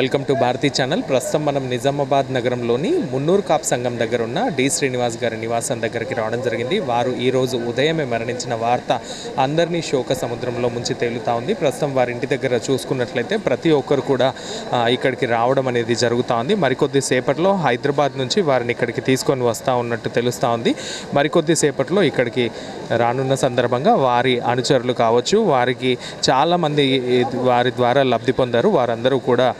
Welcome to Bharati channel. ప్రస్తుతం మనం నిజామాబాద్ నగరంలోని మున్నూరు కాప్ సంఘం దగ్గర ఉన్న డి శ్రీనివాస్ గారి నివాసం దగ్గరికి రావడం జరిగింది. వారు ఈరోజు ఉదయమే మరణించిన వార్త అందరినీ శోక సముద్రంలో ముంచి తేలుతా ఉంది. ప్రస్తుతం వారి ఇంటి దగ్గర చూసుకున్నట్లయితే ప్రతి ఒక్కరు కూడా ఇక్కడికి రావడం అనేది జరుగుతూ ఉంది. మరికొద్ది సేపట్లో హైదరాబాద్ నుంచి వారిని ఇక్కడికి తీసుకొని వస్తూ ఉన్నట్టు తెలుస్తూ ఉంది. మరికొద్ది సేపట్లో ఇక్కడికి రానున్న సందర్భంగా వారి అనుచరులు కావచ్చు వారికి చాలామంది వారి ద్వారా లబ్ధి పొందారు. వారందరూ కూడా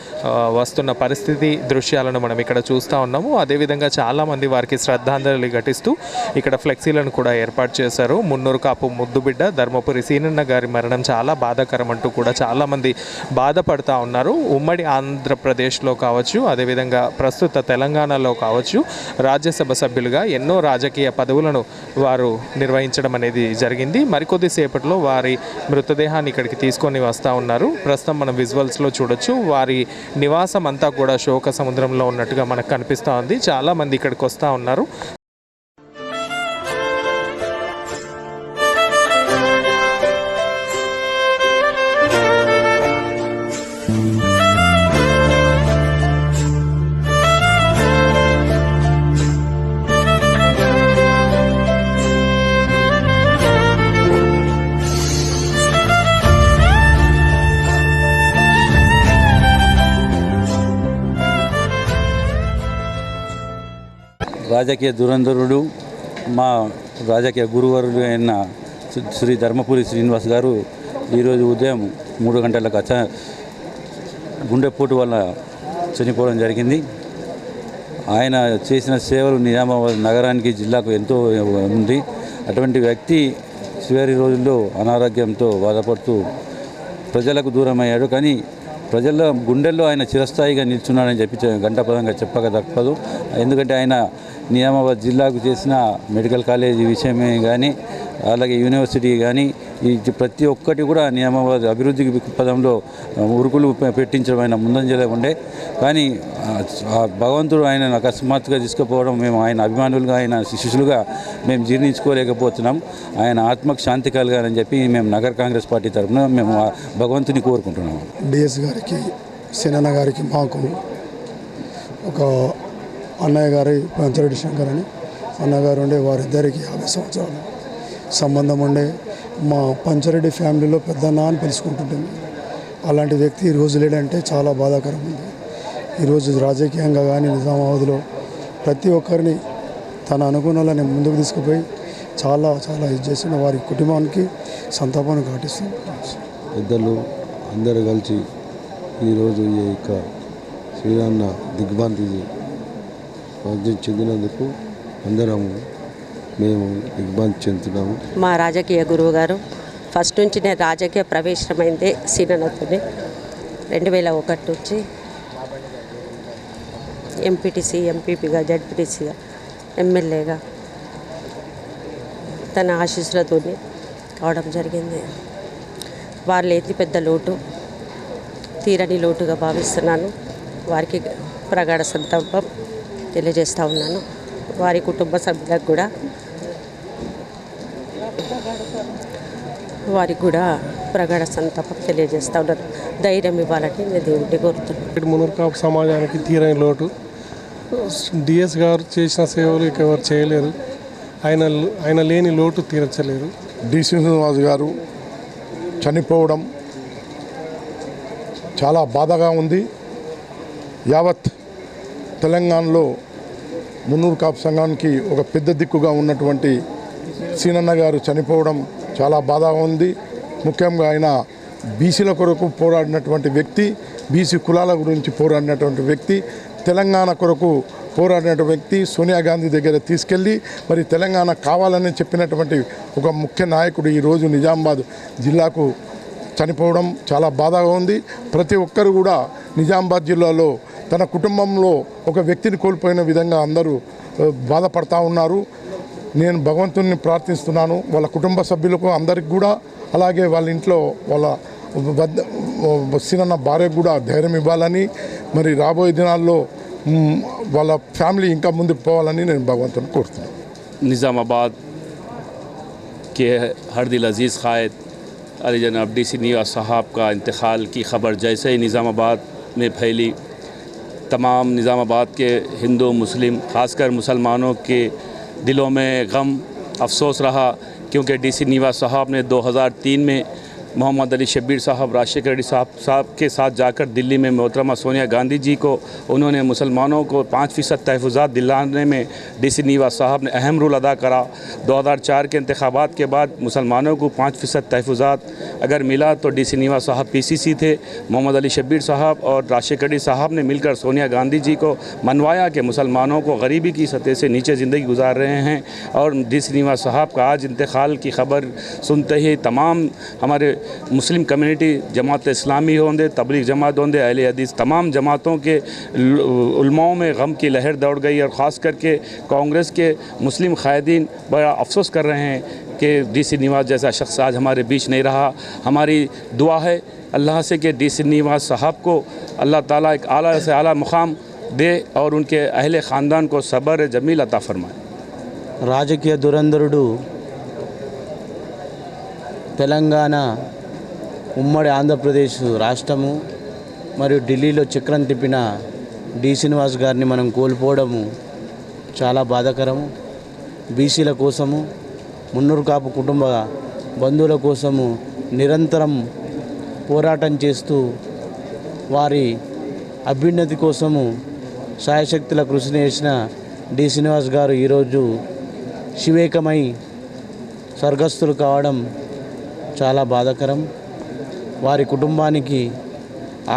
వస్తున్న పరిస్థితి దృశ్యాలను మనం ఇక్కడ చూస్తూ ఉన్నాము. అదేవిధంగా చాలామంది వారికి శ్రద్ధాంజలి ఘటిస్తూ ఇక్కడ ఫ్లెక్సీలను కూడా ఏర్పాటు చేశారు. మున్నూరు కాపు ముద్దుబిడ్డ ధర్మపురి సీనన్న గారి మరణం చాలా బాధాకరం అంటూ కూడా చాలామంది బాధపడుతూ ఉన్నారు. ఉమ్మడి ఆంధ్రప్రదేశ్లో కావచ్చు అదేవిధంగా ప్రస్తుత తెలంగాణలో కావచ్చు రాజ్యసభ సభ్యులుగా ఎన్నో రాజకీయ పదవులను వారు నిర్వహించడం అనేది జరిగింది. మరికొద్దిసేపట్లో వారి మృతదేహాన్ని ఇక్కడికి తీసుకొని వస్తూ ఉన్నారు. ప్రస్తుతం మనం విజువల్స్లో చూడొచ్చు వారి నివాసం అంతా కూడా శోక సముద్రంలో ఉన్నట్టుగా మనకు కనిపిస్తూ ఉంది. చాలామంది ఇక్కడికి వస్తూ ఉన్నారు. రాజకీయ దురంధరుడు మా రాజకీయ గురువరుడు అయిన శ్రీ- ధర్మపురి శ్రీనివాస్ గారు ఈరోజు ఉదయం మూడు గంటలకు అచ గుండెపోటు వల్ల చనిపోవడం జరిగింది. ఆయన చేసిన సేవలు నిజామాబాద్ నగరానికి జిల్లాకు ఎంతో ఉంది. అటువంటి వ్యక్తి చివరి రోజుల్లో అనారోగ్యంతో బాధపడుతూ ప్రజలకు దూరం అయ్యాడు కానీ ప్రజల గుండెల్లో ఆయన చిరస్థాయిగా నిల్చున్నాడని చెప్పి గంటపదంగా చెప్పక తప్పదు. ఎందుకంటే ఆయన నిజామాబాద్ జిల్లాకు చేసిన మెడికల్ కాలేజీ విషయమే కానీ అలాగే యూనివర్సిటీ కానీ ఈ ప్రతి ఒక్కటి కూడా నిజామాబాద్ అభివృద్ధి పదంలో ఉరుకులు పెట్టించడం ఆయన ముందంజలో ఉండే. కానీ ఆ, భగవంతుడు ఆయన అకస్మాత్తుగా తీసుకుపోవడం మేము ఆయన అభిమానులుగా ఆయన శిష్యులుగా మేము జీర్ణించుకోలేకపోతున్నాం. ఆయన ఆత్మకు శాంతి కలగాలని చెప్పి మేము నగర కాంగ్రెస్ పార్టీ తరఫున మేము భగవంతుని కోరుకుంటున్నాము డిఎస్ గారికి సినన్న గారికి మాకు ఒక అన్నయ్య గారి పంచరెడ్డి శంకర్ అని. అన్నగారు ఉండే వారిద్దరికి యాభై సంవత్సరాలు. సంబంధం ఉండే మా పంచరెడ్డి ఫ్యామిలీలో పెద్దన్న అని పిలుచుకుంటుంటుంది అలాంటి వ్యక్తి ఈరోజు లేడంటే చాలా బాధాకరం ఉంది ఈరోజు రాజకీయంగా కానీ నిజామాబాద్లో ప్రతి ఒక్కరిని తన అనుగుణాలని ముందుకు తీసుకుపోయి చాలా చాలా ఇది చేసిన వారి కుటుంబానికి సంతాపాన్ని ఘాటిస్తుంది పెద్దలు అందరూ కలిసి ఈరోజు ఈ యొక్క శ్రీరాన్న దిగ్భ్రాంతి రాజ్యం చెందినందుకు అందరము మేము ఇబ్బంది చెందుతున్నాము. మా రాజకీయ గురువు గారు ఫస్ట్ నుంచి నేను రాజకీయ ప్రవేశమైందే సీననతోనే రెండు వేల ఒకటి నుంచి ఎంపీటీసీ ఎంపీపీగా జడ్పీటీసీగా ఎమ్మెల్యేగా తన ఆశీస్సులతోనే కావడం జరిగింది. వాళ్ళు లేని పెద్ద లోటు తీరని లోటుగా భావిస్తున్నాను. వారికి ప్రగాఢ సంతాపం తెలియజేస్తూ ఉన్నాను. వారి కుటుంబ సభ్యులకు కూడా. వారికి కూడా ప్రగాఢ సంతాపం తెలియజేస్తూ ఉన్నాను. ధైర్యం ఇవ్వాలని నేను దేవుడిని కోరుతున్నాను. ఇక్కడ మునుర్కాపు సమాజానికి తీరని లోటు. డిఎస్ గారు చేసిన సేవలు ఇక ఎవరు చేయలేరు. ఆయన ఆయన లేని లోటు తీర్చలేరు. డి. శ్రీనివాస్ గారు చనిపోవడం చాలా బాధగా ఉంది. యావత్ తెలంగాణలో మున్నూరు కాపు సంఘానికి ఒక పెద్ద దిక్కుగా ఉన్నటువంటి సీనన్న గారు చనిపోవడం చాలా బాధగా ఉంది. ముఖ్యంగా ఆయన బీసీల కొరకు పోరాడినటువంటి వ్యక్తి బీసీ కులాల గురించి పోరాడినటువంటి వ్యక్తి తెలంగాణ కొరకు పోరాడిన వ్యక్తి సోనియా గాంధీ దగ్గర తీసుకెళ్ళి మరి తెలంగాణ కావాలని చెప్పినటువంటి ఒక ముఖ్య నాయకుడు ఈరోజు నిజామాబాద్ జిల్లాకు చనిపోవడం చాలా బాధగా ఉంది. ప్రతి ఒక్కరు కూడా నిజామాబాద్ జిల్లాలో تب وتی کو باد پڑتا نگوتیں پرارتنیست سب الا سن بارے کو دریام دنوں فیملی ان کا مندر بگوت کو ہردیل ازیز خائد نیا صحاف کا انتخاب کی خبر جیسے نظام آباد میں پیلی تمام نظام آباد کے ہندو، مسلم، خاص کر مسلمانوں کے دلوں میں غم افسوس رہا کیونکہ ڈی سی نیوا صاحب نے دو ہزار تین میں محمد علی شبیر صاحب راج شیکھر ریڈی صاحب صاحب کے ساتھ جا کر دلی میں محترمہ سونیا گاندھی جی کو، انہوں نے مسلمانوں کو پانچ فیصد تحفظات دلانے میں ڈی سی نیوا صاحب نے اہم رول ادا کرا۔ دو ہزار چار کے انتخابات کے بعد مسلمانوں کو پانچ فیصد تحفظات اگر ملا تو ڈی سی نیوا صاحب پی سی سی تھے۔ محمد علی شبیر صاحب اور راج شیکھر ریڈی صاحب نے مل کر سونیا گاندھی جی کو منوایا کہ مسلمانوں کو غریبی کی سطح سے نیچے زندگی گزار رہے ہیں۔ اور ڈی سی نیوا صاحب کا آج انتقال کی خبر سنتے ہی تمام ہمارے مسلم کمیونٹی جماعت اسلامی ہوں دے تبلیغ جماعت ہوں دے اہل حدیث، تمام جماعتوں کے علماؤں میں غم کی لہر دوڑ گئی اور خاص کر کے کانگریس کے مسلم قائدین بڑا افسوس کر رہے ہیں کہ ڈی سی نواز جیسا شخص آج ہمارے بیچ نہیں رہا۔ ہماری دعا ہے اللہ سے کہ ڈی سی نواز صاحب کو اللہ تعالیٰ ایک اعلیٰ سے اعلیٰ مقام دے اور ان کے اہل خاندان کو صبر، جمیل عطا فرمائے۔ రాజకీయ درندرڈو తెలంగాణ ఉమ్మడి ఆంధ్రప్రదేశ్ రాష్ట్రము మరియు ఢిల్లీలో చక్రం తిప్పిన డి. శ్రీనివాస్ గారిని మనం కోల్పోవడము చాలా బాధాకరము. బీసీల కోసము మున్నూరు కాపు కుటుంబ బంధువుల కోసము నిరంతరం పోరాటం చేస్తూ వారి అభ్యున్నతి కోసము సాయశక్తుల కృషి చేసిన డి. శ్రీనివాస్ గారు ఈరోజు శివేకమై స్వర్గస్థులు కావడం చాలా బాధాకరం. వారి కుటుంబానికి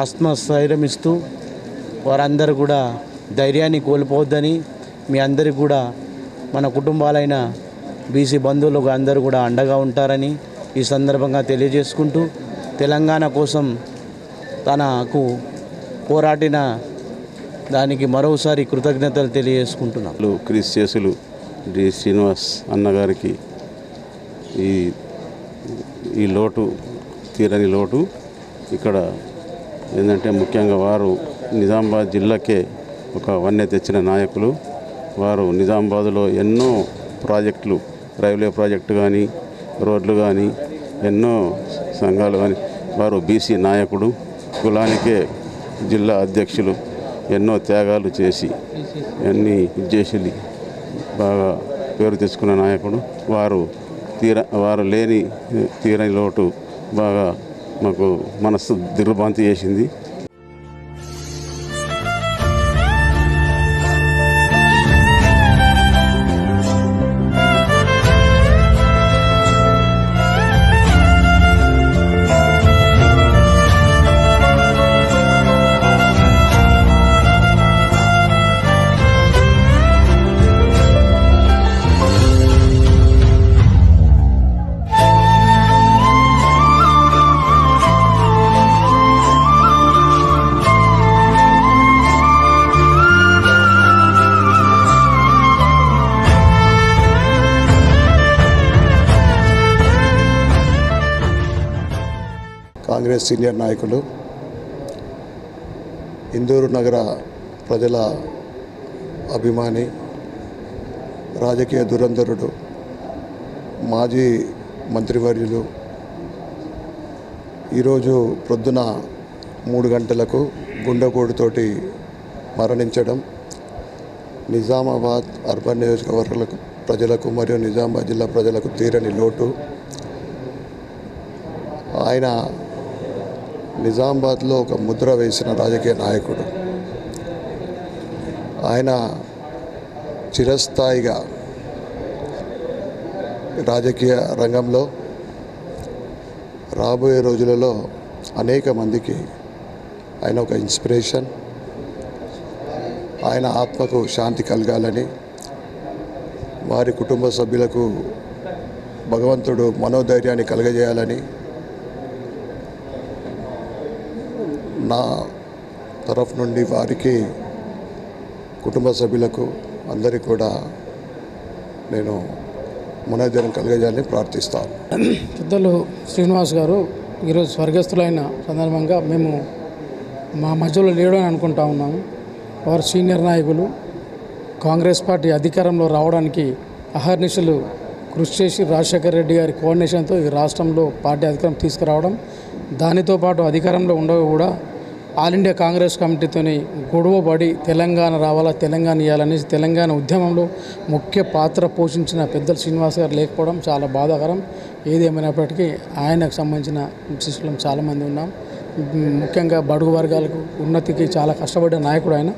ఆత్మస్థైర్యం ఇస్తూ వారందరూ కూడా ధైర్యాన్ని కోల్పోవద్దని మీ అందరికి కూడా మన కుటుంబాలైన బీసీ బంధువులు అందరూ కూడా అండగా ఉంటారని ఈ సందర్భంగా తెలియజేసుకుంటూ తెలంగాణ కోసం తనకు పోరాటిన దానికి మరోసారి కృతజ్ఞతలు తెలియజేసుకుంటున్నాను క్రిస్ క్రీస్ చేసులు డి. శ్రీనివాస్ అన్నగారికి ఈ ఈ లోటు తీరని లోటు ఇక్కడ ఏంటంటే ముఖ్యంగా వారు నిజామాబాద్ జిల్లాకే ఒక వన్నె తెచ్చిన నాయకులు. వారు నిజామాబాద్లో ఎన్నో ప్రాజెక్టులు రైల్వే ప్రాజెక్టు కానీ రోడ్లు కానీ ఎన్నో సంఘాలు కానీ వారు బీసీ నాయకుడు కులానికే జిల్లా అధ్యక్షులు ఎన్నో త్యాగాలు చేసి అన్ని చేసి బాగా పేరు తెచ్చుకున్న నాయకుడు. వారు తీర వారు లేని తీరని లోటు బాగా మాకు మనస్సు దిగ్భ్రాంతి చేసింది. కాంగ్రెస్ సీనియర్ నాయకులు ఇందూరు నగర ప్రజల అభిమాని రాజకీయ దురంధరుడు మాజీ మంత్రివర్యులు ఈరోజు ప్రొద్దున మూడు గంటలకు గుండెపోటుతోటి మరణించడం నిజామాబాద్ అర్బన్ నియోజకవర్గాలకు ప్రజలకు మరియు నిజామాబాద్ జిల్లా ప్రజలకు తీరని లోటు. ఆయన నిజామాబాద్లో ఒక ముద్ర వేసిన రాజకీయ నాయకుడు. ఆయన చిరస్థాయిగా రాజకీయ రంగంలో రాబోయే రోజులలో అనేక మందికి ఆయన ఒక ఇన్స్పిరేషన్. ఆయన ఆత్మకు శాంతి కలగాలని వారి కుటుంబ సభ్యులకు భగవంతుడు మనోధైర్యాన్ని కలగజేయాలని నా తరఫు నుండి వారికి కుటుంబ సభ్యులకు అందరికీ కూడా నేను మనోధైర్యం కలిగజేయాలని ప్రార్థిస్తాను. పెద్దలు శ్రీనివాస్ గారు ఈరోజు స్వర్గస్థులైన సందర్భంగా మేము మా మధ్యలో లేడు అని అనుకుంటా ఉన్నాము. వారు సీనియర్ నాయకులు కాంగ్రెస్ పార్టీ అధికారంలో రావడానికి అహర్నిశలు కృషి చేసి రాజశేఖర రెడ్డి గారి కోఆర్డినేషన్తో ఈ రాష్ట్రంలో పార్టీ అధికారం తీసుకురావడం దానితో పాటు అధికారంలో ఉండగా కూడా ఆల్ ఇండియా కాంగ్రెస్ కమిటీతోని గొడవపడి తెలంగాణ రావాలా తెలంగాణ ఇవ్వాలనేసి తెలంగాణ ఉద్యమంలో ముఖ్య పాత్ర పోషించిన పెద్దలు శ్రీనివాస్ గారు లేకపోవడం చాలా బాధాకరం. ఏదేమైనప్పటికీ ఆయనకు సంబంధించిన శిష్యులం చాలామంది ఉన్నాం. ముఖ్యంగా బడుగు వర్గాలకు ఉన్నతికి చాలా కష్టపడ్డ నాయకుడు ఆయన.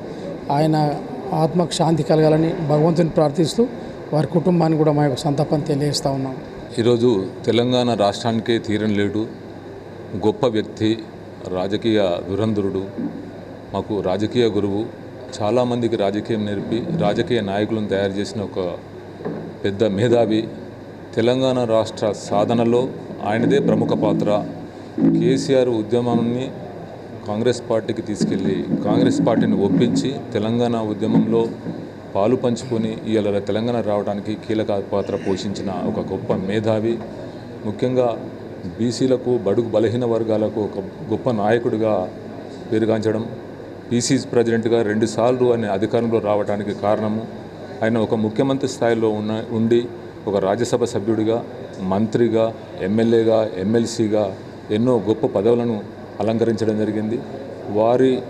ఆయన ఆత్మకు శాంతి కలగాలని భగవంతుని ప్రార్థిస్తూ వారి కుటుంబాన్ని కూడా మా యొక్క సంతాపాన్ని తెలియజేస్తూ ఉన్నాం. ఈరోజు తెలంగాణ రాష్ట్రానికే తీరం లేడు. గొప్ప వ్యక్తి. రాజకీయ దురంధరుడు మాకు రాజకీయ గురువు చాలామందికి రాజకీయం నేర్పి రాజకీయ నాయకులను తయారు చేసిన ఒక పెద్ద మేధావి. తెలంగాణ రాష్ట్ర సాధనలో ఆయనదే ప్రముఖ పాత్ర. కేసీఆర్ ఉద్యమాన్ని కాంగ్రెస్ పార్టీకి తీసుకెళ్ళి కాంగ్రెస్ పార్టీని ఒప్పించి తెలంగాణ ఉద్యమంలో పాలు పంచుకొని ఇవాళ తెలంగాణ రావడానికి కీలక పాత్ర పోషించిన ఒక గొప్ప మేధావి. ముఖ్యంగా బీసీలకు బడుగు బలహీన వర్గాలకు ఒక గొప్ప నాయకుడిగా పేరుగాంచడం పీసీ ప్రెసిడెంట్గా రెండుసార్లు ఆయన అధికారంలో రావడానికి కారణము. ఆయన ఒక ముఖ్యమంత్రి స్థాయిలో ఉన్న ఉండి ఒక రాజ్యసభ సభ్యుడిగా మంత్రిగా ఎమ్మెల్యేగా ఎమ్మెల్సీగా ఎన్నో గొప్ప పదవులను అలంకరించడం జరిగింది. వారి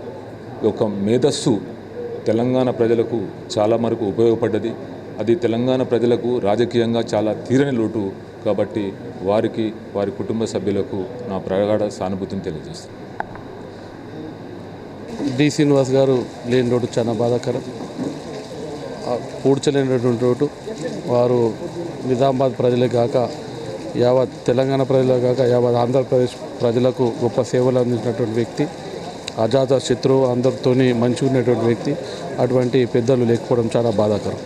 యొక్క మేధస్సు తెలంగాణ ప్రజలకు చాలా మరకు ఉపయోగపడ్డది. అది తెలంగాణ ప్రజలకు రాజకీయంగా చాలా తీరని లోటు కాబట్టి వారికి వారి కుటుంబ సభ్యులకు నా ప్రగాఢ సానుభూతిని తెలియజేస్తాను డి. శ్రీనివాస్ గారు లేని రోడ్డు చాలా బాధాకరం. పూడ్చలేనటువంటి రోడ్డు. వారు నిజామాబాద్ ప్రజలే కాక యావత్ తెలంగాణ ప్రజలే కాక యావత్ ఆంధ్రప్రదేశ్ ప్రజలకు గొప్ప సేవలు అందించినటువంటి వ్యక్తి అజాత శత్రువు అందరితోని మంచిగా ఉన్నటువంటి వ్యక్తి. అటువంటి పెద్దలు లేకపోవడం చాలా బాధాకరం.